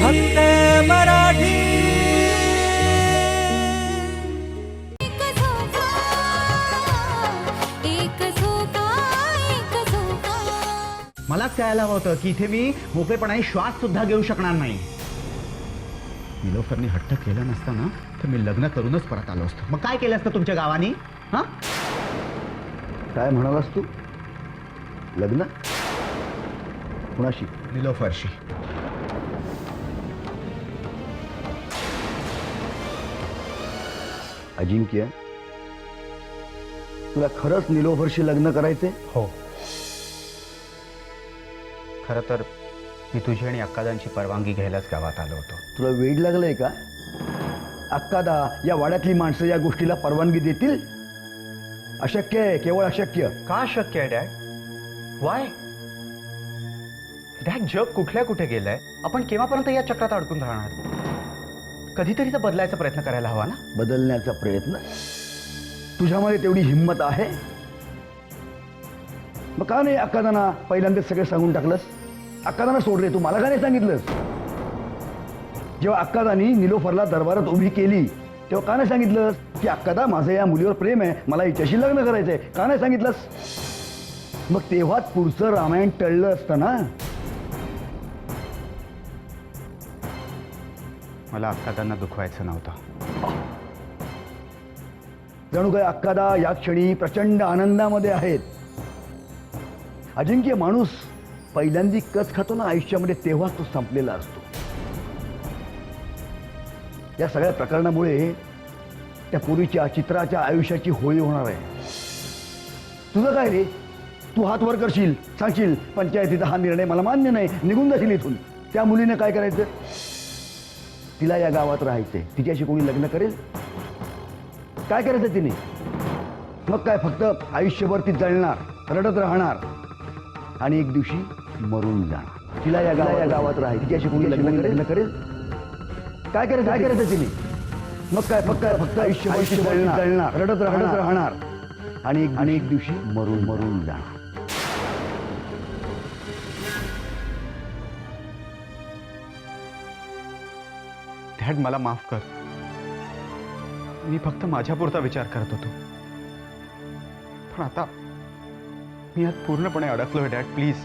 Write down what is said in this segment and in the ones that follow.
फक्त मराठी. मलाच कळायला हवं होतं की इथे मी मोकळेपणाने श्वास सुद्धा घेऊ शकणार नाही. निलोफरनी हट्ट केलं नसतं ना तर मी लग्न करूनच परत आलो असतो. मग काय केलं असतं तुमच्या गावानी? हा? काय म्हणालास तू? लग्न? कुणाशी? निलोफरशी. अजिंक्य. तुला खरंच निलोफरशी लग्न करायचे हो. खरं तर मी तुझी आणि अक्कादांची परवानगी घ्यायलाच गावात आलो होतो. तुला वेळ लागलंय का? अक्कादा या वाड्यातली माणसं या गोष्टीला परवानगी देतील? अशक्य आहे केवळ अशक्य. का शक्य आहे डॅड? वाय डॅड जग कुठल्या कुठे गेलंय? आपण केव्हापर्यंत या चक्रात अडकून राहणार? कधीतरी तर बदलायचा प्रयत्न करायला हवा ना? बदलण्याचा प्रयत्न? तुझ्यामध्ये तेवढी हिंमत आहे? मग का नाही अक्कादाना पहिल्यांदाच सगळं सांगून टाकलंस? अक्कादाना सोड रे तू मला का नाही सांगितलंस? जेव्हा अक्कादानी निलोफरला दरबारात उभी केली तेव्हा का नाही सांगितलंस की अक्कादा माझं या मुलीवर प्रेम आहे मला हिच्याशी लग्न करायचंय? का नाही सांगितलंस? मग तेव्हाच पुढचं रामायण टळलं असतं ना? मला अक्कादांना दुखवायचं नव्हतं. जणू काय अक्कादा या क्षणी प्रचंड आनंदामध्ये आहेत. अजिंक्य माणूस पहिल्यांदी कच खातो ना आयुष्यामध्ये तेव्हा तो संपलेला असतो. या सगळ्या प्रकरणामुळे त्या पुरीच्या चित्राच्या आयुष्याची होळी होणार आहे. तुझं काय रे? तू हात वर करशील सांगशील पंचायतीचा हा निर्णय मला मान्य नाही निघून जाशील इथून. त्या मुलीने काय करायचं? तिला या गावात राहायचंय. तिच्याशी कोणी लग्न करेल? काय करायचं तिने? मग काय फक्त आयुष्यभर ती जळणार रडत राहणार आणि एक दिवशी मरून जाणार. तिला या गावा या गावात राहायचं. तिच्याशी कोणी लग्न लग्न करेल? काय करायचं काय करायचं तिने? मग काय फक्त काय फक्त आयुष्य आयुष्य जळणार रडत रडत राहणार. आणि एक आणि एक दिवशी मरून मरून जाणार. डॅड मला माफ कर. मी फक्त माझ्यापुरता विचार करत होतो. पण आता मी यात पूर्णपणे अडकलोय डॅड. प्लीज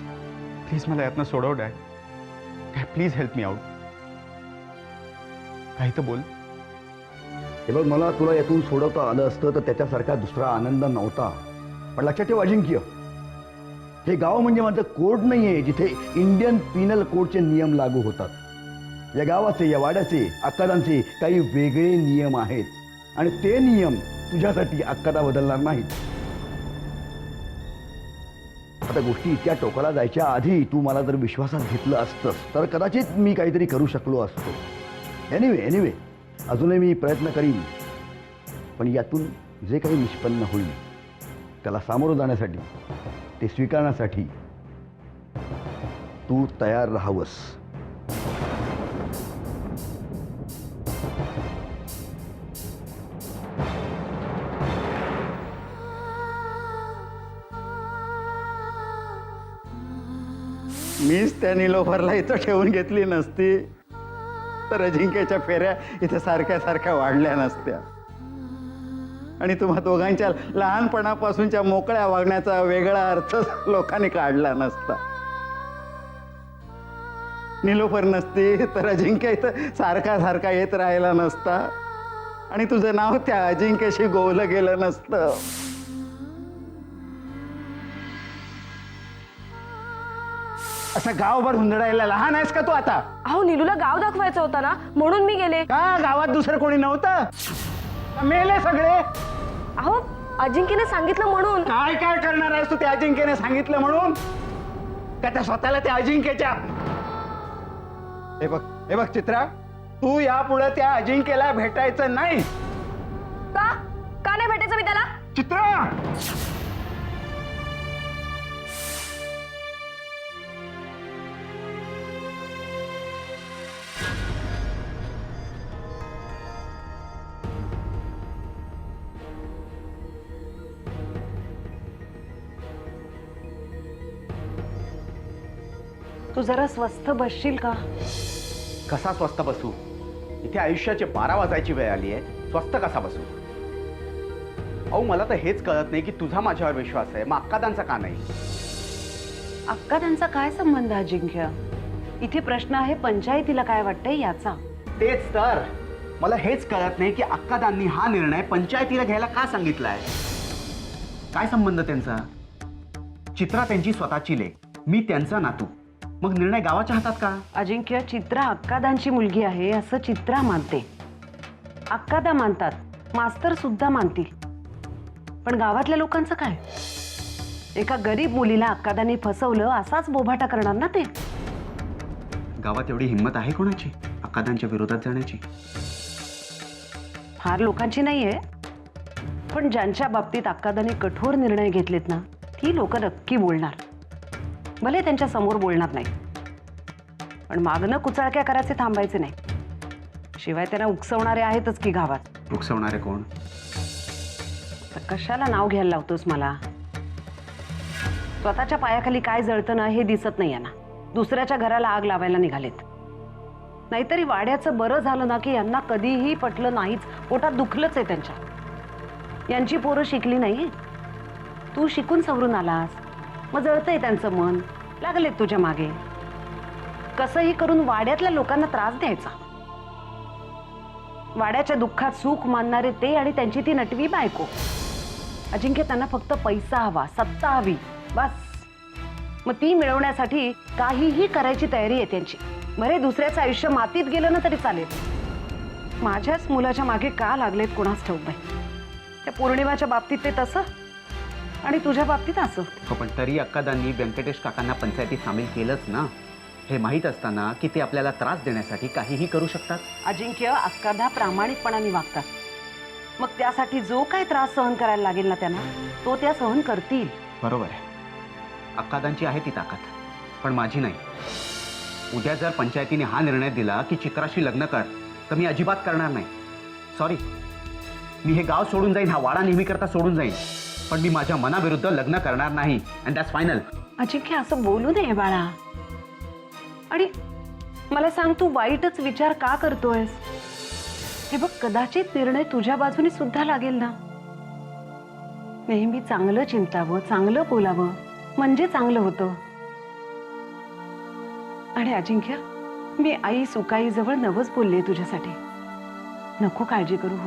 प्लीज मला यातनं सोडव dad. Dad please help me out. काही तर बोल. हे बघ मला तुला यातून सोडवता आलं असतं तर त्याच्यासारखा दुसरा आनंद नव्हता. पण लक्षात ठेव अजिंक्य. हे गाव म्हणजे माझं कोर्ट नाही आहे जिथे इंडियन पिनल कोडचे नियम लागू होतात. या गावाचे या वाड्याचे अक्कादांचे काही वेगळे नियम आहेत. आणि ते नियम तुझ्यासाठी अक्कादा बदलणार नाहीत. आता गोष्टी इतक्या टोकाला जायच्या आधी तू मला जर विश्वासात घेतलं असतंस तर कदाचित मी काहीतरी करू शकलो असतो. एनिवे एनिवे अजूनही मी प्रयत्न करीन. पण यातून जे काही निष्पन्न होईल त्याला सामोरं जाण्यासाठी ते स्वीकारण्यासाठी तू तयार राहावंस. मीच त्या निलोफरला इथं ठेवून घेतली नसती. तर अजिंक्यच्या फेऱ्या इथं सारख्या सारख्या वाढल्या नसत्या. आणि तुम्हा दोघांच्या लहानपणापासूनच्या मोकळ्या वागण्याचा वेगळा अर्थ लोकांनी काढला नसता. निलोफर नसती तर अजिंक्य इथं सारखा सारखा येत राहिला नसता. आणि तुझं नाव त्या अजिंक्यशी गोवलं गेलं नसतं. असं गावभर हुंदडायला लहान आहेस का तू आता? अहो नीलूला गाव दाखवायचं होता ना म्हणून मी गेले. का? गावात दुसरं कोणी नव्हतं? का मेले सगळे? अहो अजिंक्यने सांगितलं म्हणून. काय काय करणार आहेस तू त्या अजिंक्यने सांगितलं म्हणून? का त्या स्वतःला त्या अजिंक्यच्या? हे बघ हे बघ चित्रा तू यापुढे त्या अजिंक्यला भेटायचं नाही. का? का नाही भेटायचं मी त्याला? चित्रा! तू जरा स्वस्थ बसशील का? कसा स्वस्त बसू? इथे आयुष्याचे बारा वाजायची वेळ आली आहे स्वस्त कसा बसू? अहो मला तर हेच कळत नाही की तुझा माझ्यावर विश्वास आहे. मग अक्कादांचा का नाही? अक्का त्यांचा काय संबंध अजिंक्य इथे प्रश्न आहे पंचायतीला काय वाटतंय याचा? तेच तर. मला हेच कळत नाही की अक्कादांनी हा निर्णय पंचायतीला घ्यायला का सांगितलाय? काय संबंध त्यांचा? चित्रा त्यांची स्वतःची लेख. मी त्यांचा नातू. मग निर्णय गावाच्या हातात का? अजिंक्य चित्रा अक्कादांची मुलगी आहे असं चित्रा मानते. अक्कादा मानतात मास्तर सुद्धा मानतील. पण गावातल्या लोकांचं काय? एका गरीब मुलीला अक्कादांनी फसवलं असाच बोभाटा करणार ना ते? गावात एवढी हिंमत आहे कोणाची? अक्कादांच्या विरोधात जाण्याची? फार लोकांची नाहीये. पण ज्यांच्या बाबतीत अक्कादांनी कठोर निर्णय घेतलेत ना ती लोक नक्की बोलणार. भले त्यांच्यासमोर बोलणार नाही. पण मागणं कुचाळक्या करायचे थांबायचे नाही. शिवाय त्यांना उकसवणारे आहेतच की गावात. उकसवणारे कोण? तर कशाला नाव घ्यायला लावतोस मला? स्वतःच्या पायाखाली काय जळतं ना हे दिसत नाही यांना. दुसऱ्याच्या घराला आग लावायला निघालेत. नाहीतरी वाड्याचं बरं झालं ना की यांना कधीही पटलं नाहीच. पोटात दुखलंच आहे त्यांच्या. यांची पोरं शिकली नाही. तू शिकून सवरून आलास. मग जळतंय त्यांचं मन. लागले तुझ्या मागे. कसंही करून वाड्यातल्या लोकांना त्रास द्यायचा. वाड्याच्या दुःखात सुख मानणारे ते आणि त्यांची ती नटवी बायको. अजिंक्य त्यांना फक्त पैसा हवा सत्ता हवी बस. मग ती मिळवण्यासाठी काहीही करायची तयारी आहे त्यांची. बरे दुसऱ्याचं आयुष्य मातीत गेलं ना तरी चालेल. माझ्याच मुलाच्या मागे का लागलेत कोणास ठाऊक बाई? त्या पौर्णिमाच्या बाबतीत ते तसं. आणि तुझ्या बाबतीत असं. हो पण तरी अक्कादांनी व्यंकटेश काकांना पंचायतीत सामील केलंच ना. हे माहीत असताना की ते आपल्याला त्रास देण्यासाठी काहीही करू शकतात? अजिंक्य अक्कादा प्रामाणिकपणाने वागतात. मग त्यासाठी जो काय त्रास सहन करायला लागेल ना त्यांना तो त्या सहन करतील. बरोबर आहे. अक्कादांची आहे ती ताकद पण माझी नाही. उद्या जर पंचायतीने हा निर्णय दिला की चित्राशी लग्न कर तर मी अजिबात करणार नाही. सॉरी मी हे गाव सोडून जाईन हा वाडा नेहमीकरता सोडून जाईन. पण मी माझ्या मनाविरुद्ध लग्न करणार नाही. अँड दॅट्स फायनल अजिंक्य असं बोलू नये बाळा. आणि मला सांग तू वाईटच विचार का करतोयस? हे बघ कदाचित निर्णय तुझ्या बाजूने सुद्धा लागेल ना? नेहमी चांगलं चिंतावं चांगलं बोलावं म्हणजे चांगलं होतं. आणि अजिंक्य मी आई सुकाई जवळ नवच बोलले तुझ्यासाठी. नको काळजी करू हो